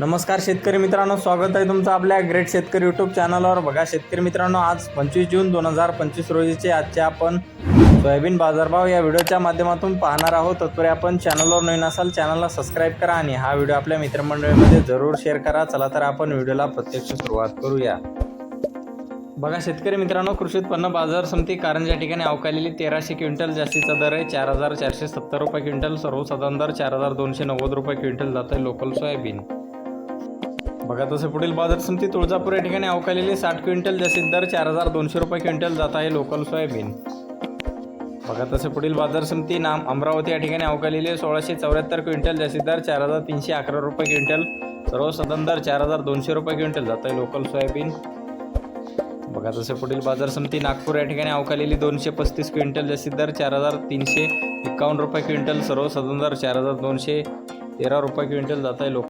नमस्कार शेतकरी मित्रांनो स्वागत आहे तुमचं आपल्या ग्रेट शेतकरी यूट्यूब चॅनलवर बघा शेतकरी मित्रांनो आज पंचवीस जून दोन हजार पंचवीस रोजीचे आजचे आपण सोयाबीन बाजारभाव या व्हिडिओच्या माध्यमातून पाहणार आहोत. तत्परे आपण चॅनलवर नवीन असाल चॅनलला सबस्क्राईब करा आणि हा व्हिडिओ आपल्या मित्रमंडळीमध्ये जरूर शेअर करा. चला तर आपण व्हिडिओला प्रत्यक्ष सुरुवात करूया. बघा शेतकरी मित्रांनो कृषी उत्पन्न बाजार समिती कारंजा ठिकाणी अवकालेली तेराशे क्विंटल जास्तीचा दर आहे चार हजार चारशे सत्तर रुपये क्विंटल सर्वसाधारण दर चार हजार दोनशे नव्वद रुपये क्विंटल जात आहे लोकल सोयाबीन. बघा तसे पुढील बाजार समिती तुळजापूर या ठिकाणी अवकालेली साठ क्विंटल जास्तीत दर चार हजार दोनशे रुपये क्विंटल जात आहे लोकल सोयाबीन. बघा तसे पुढील बाजार समिती नाम अमरावती या ठिकाणी अवकालेली सोळाशे चौऱ्याहत्तर क्विंटल जास्तीत दर चार हजार तीनशे अकरा रुपये क्विंटल. सर्वसाधारण दर चार हजार दोनशे रुपये क्विंटल जात आहे लोकल सोयाबीन. बघा तसे पुढील बाजार समिती नागपूर या ठिकाणी अवकालेली दोनशे पस्तीस क्विंटल जास्तीत दर चार हजार तीनशे एकावन्न रुपये क्विंटल. सर्वसाधारण दर चार हजार दोनशे तेरा रुपये क्विंटल जात आहे लोक